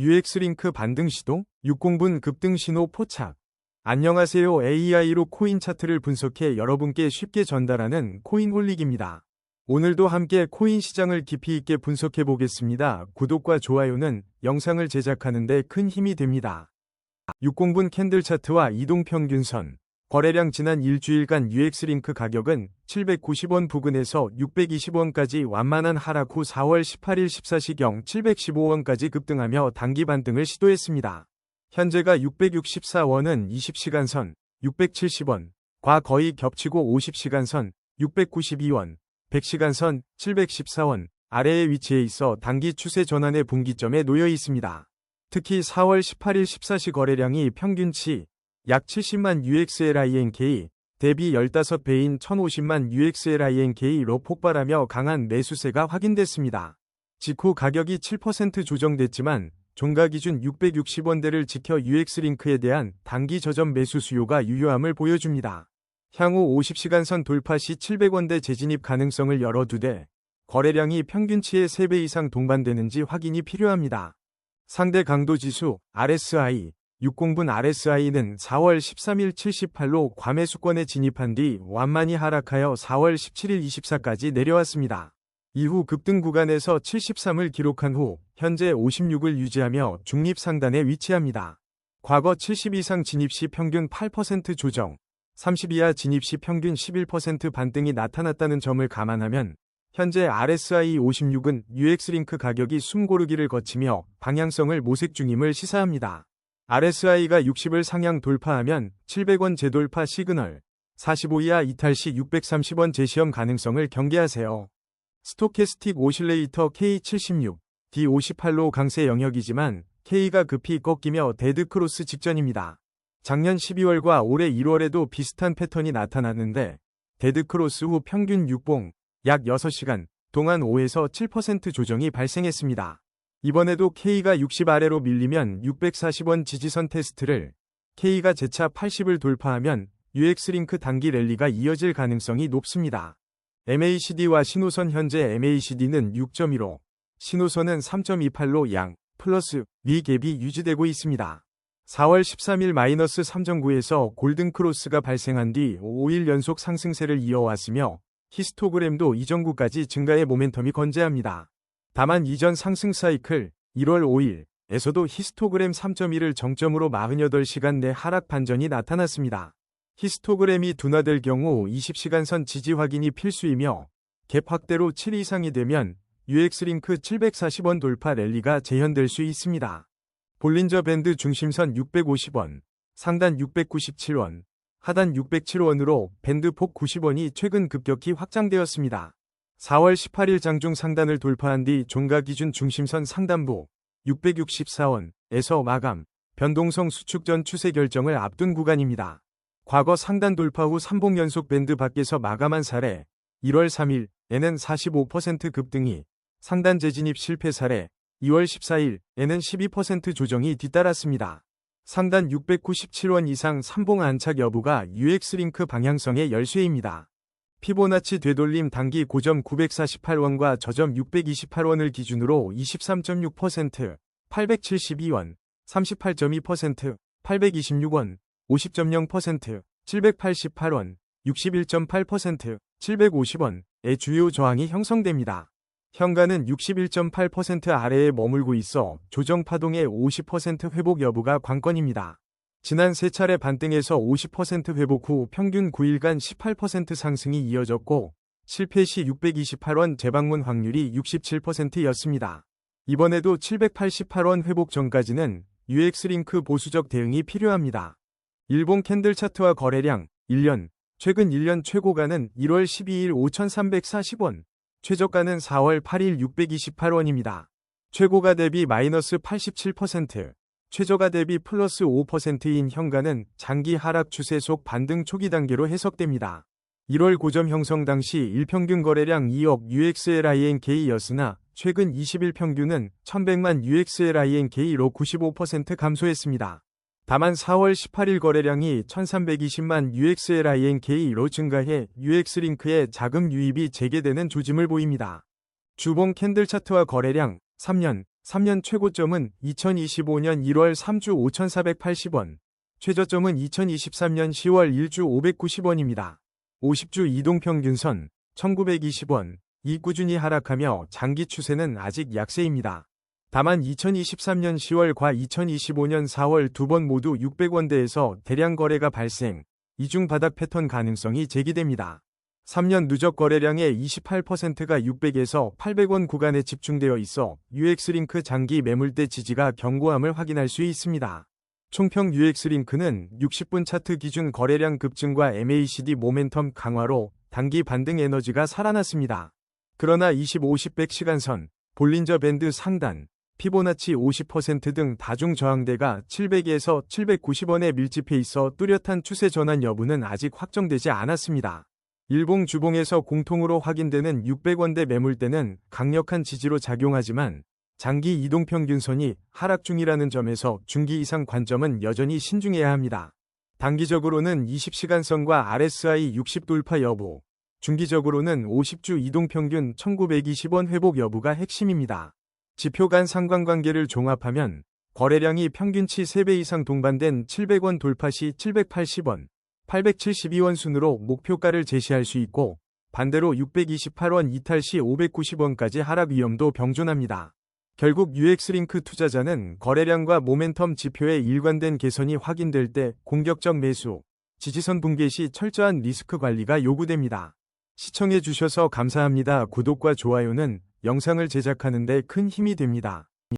UX링크 반등 시도, 60분 급등 신호 포착. 안녕하세요. AI로 코인 차트를 분석해 여러분께 쉽게 전달하는 코인홀릭입니다. 오늘도 함께 코인 시장을 깊이 있게 분석해 보겠습니다. 구독과 좋아요는 영상을 제작하는 데 큰 힘이 됩니다. 60분 캔들 차트와 이동평균선. 거래량 지난 일주일간 UX링크 가격은 790원 부근에서 620원까지 완만한 하락 후 4월 18일 14시경 715원까지 급등하며 단기 반등을 시도했습니다. 현재가 664원은 20시간선 670원, 과 거의 겹치고 50시간선 692원, 100시간선 714원 아래에 위치해 있어 단기 추세 전환의 분기점에 놓여 있습니다. 특히 4월 18일 14시 거래량이 평균치 약 70만 UXLINK 대비 15배인 1050만 UXLINK로 폭발하며 강한 매수세가 확인됐습니다. 직후 가격이 7% 조정됐지만 종가 기준 660원대를 지켜 UX링크에 대한 단기 저점 매수 수요가 유효함을 보여줍니다. 향후 50시간선 돌파 시 700원대 재진입 가능성을 열어두되 거래량이 평균치의 3배 이상 동반되는지 확인이 필요합니다. 상대 강도 지수 RSI 60분 RSI는 4월 13일 78로 과매수권에 진입한 뒤 완만히 하락하여 4월 17일 24까지 내려왔습니다. 이후 급등 구간에서 73을 기록한 후 현재 56을 유지하며 중립 상단에 위치합니다. 과거 70 이상 진입 시 평균 8% 조정, 30 이하 진입 시 평균 11% 반등이 나타났다는 점을 감안하면 현재 RSI 56은 UX링크 가격이 숨고르기를 거치며 방향성을 모색 중임을 시사합니다. RSI가 60을 상향 돌파하면 700원 재돌파 시그널, 45 이하 이탈 시 630원 재시험 가능성을 경계하세요. 스토캐스틱 오실레이터 K76, D58로 강세 영역이지만 K가 급히 꺾이며 데드크로스 직전입니다. 작년 12월과 올해 1월에도 비슷한 패턴이 나타났는데 데드크로스 후 평균 6봉, 약 6시간 동안 5에서 7% 조정이 발생했습니다. 이번에도 K가 60 아래로 밀리면 640원 지지선 테스트를 K가 재차 80을 돌파하면 UX링크 단기 랠리가 이어질 가능성이 높습니다. MACD와 신호선 현재 MACD는 6.15, 신호선은 3.28로 양, 플러스, 위 갭이 유지되고 있습니다. 4월 13일 마이너스 3.9에서 골든크로스가 발생한 뒤 5일 연속 상승세를 이어왔으며 히스토그램도 이전구까지 증가의 모멘텀이 건재합니다. 다만 이전 상승 사이클 1월 5일 에서도 히스토그램 3.1을 정점으로 48시간 내 하락 반전이 나타났습니다. 히스토그램이 둔화될 경우 20시간선 지지 확인이 필수이며 갭 확대로 7 이상이 되면 UX링크 740원 돌파 랠리가 재현될 수 있습니다. 볼린저 밴드 중심선 650원, 상단 697원, 하단 607원으로 밴드 폭 90원이 최근 급격히 확장되었습니다. 4월 18일 장중 상단을 돌파한 뒤 종가 기준 중심선 상단부 664원에서 마감, 변동성 수축 전 추세 결정을 앞둔 구간입니다. 과거 상단 돌파 후 3봉 연속 밴드 밖에서 마감한 사례 1월 3일 에는 45% 급등이 상단 재진입 실패 사례 2월 14일 에는 12% 조정이 뒤따랐습니다. 상단 697원 이상 3봉 안착 여부가 UX링크 방향성의 열쇠입니다. 피보나치 되돌림 단기 고점 948원과 저점 628원을 기준으로 23.6%, 872원, 38.2%, 826원, 50.0%, 788원, 61.8%, 750원의 주요 저항이 형성됩니다. 현가는 61.8% 아래에 머물고 있어 조정 파동의 50% 회복 여부가 관건입니다. 지난 세 차례 반등에서 50% 회복 후 평균 9일간 18% 상승이 이어졌고 실패 시 628원 재방문 확률이 67%였습니다. 이번에도 788원 회복 전까지는 UX링크 보수적 대응이 필요합니다. 일본 캔들 차트와 거래량 1년 최근 1년 최고가는 1월 12일 5,340원, 최저가는 4월 8일 628원입니다. 최고가 대비 마이너스 87%, 최저가 대비 플러스 5%인 현가는 장기 하락 추세 속 반등 초기 단계로 해석됩니다. 1월 고점 형성 당시 일평균 거래량 2억 UXLINK였으나 최근 20일 평균은 1100만 UXLINK로 95% 감소했습니다. 다만 4월 18일 거래량이 1320만 UXLINK로 증가해 UX링크의 자금 유입이 재개되는 조짐을 보입니다. 주봉 캔들 차트와 거래량 3년 3년 최고점은 2025년 1월 3주 5,480원, 최저점은 2023년 10월 1주 590원입니다. 50주 이동평균선 1920원, 이 꾸준히 하락하며 장기 추세는 아직 약세입니다. 다만 2023년 10월과 2025년 4월 두 번 모두 600원대에서 대량 거래가 발생, 이중 바닥 패턴 가능성이 제기됩니다. 3년 누적 거래량의 28%가 600에서 800원 구간에 집중되어 있어 UX링크 장기 매물대 지지가 견고함을 확인할 수 있습니다. 총평 UX링크는 60분 차트 기준 거래량 급증과 MACD 모멘텀 강화로 단기 반등 에너지가 살아났습니다. 그러나 25, 10, 시간선, 볼린저 밴드 상단, 피보나치 50%등 다중 저항대가 700에서 790원에 밀집해 있어 뚜렷한 추세 전환 여부는 아직 확정되지 않았습니다. 일봉 주봉에서 공통으로 확인되는 600원대 매물대는 강력한 지지로 작용하지만 장기 이동평균선이 하락 중이라는 점에서 중기 이상 관점은 여전히 신중해야 합니다. 단기적으로는 20시간선과 RSI 60 돌파 여부, 중기적으로는 50주 이동평균 1920원 회복 여부가 핵심입니다. 지표 간 상관관계를 종합하면 거래량이 평균치 3배 이상 동반된 700원 돌파 시 780원, 872원 순으로 목표가를 제시할 수 있고 반대로 628원 이탈 시 590원까지 하락 위험도 병존합니다. 결국 UX링크 투자자는 거래량과 모멘텀 지표의 일관된 개선이 확인될 때 공격적 매수, 지지선 붕괴 시 철저한 리스크 관리가 요구됩니다. 시청해 주셔서 감사합니다. 구독과 좋아요는 영상을 제작하는 데 큰 힘이 됩니다.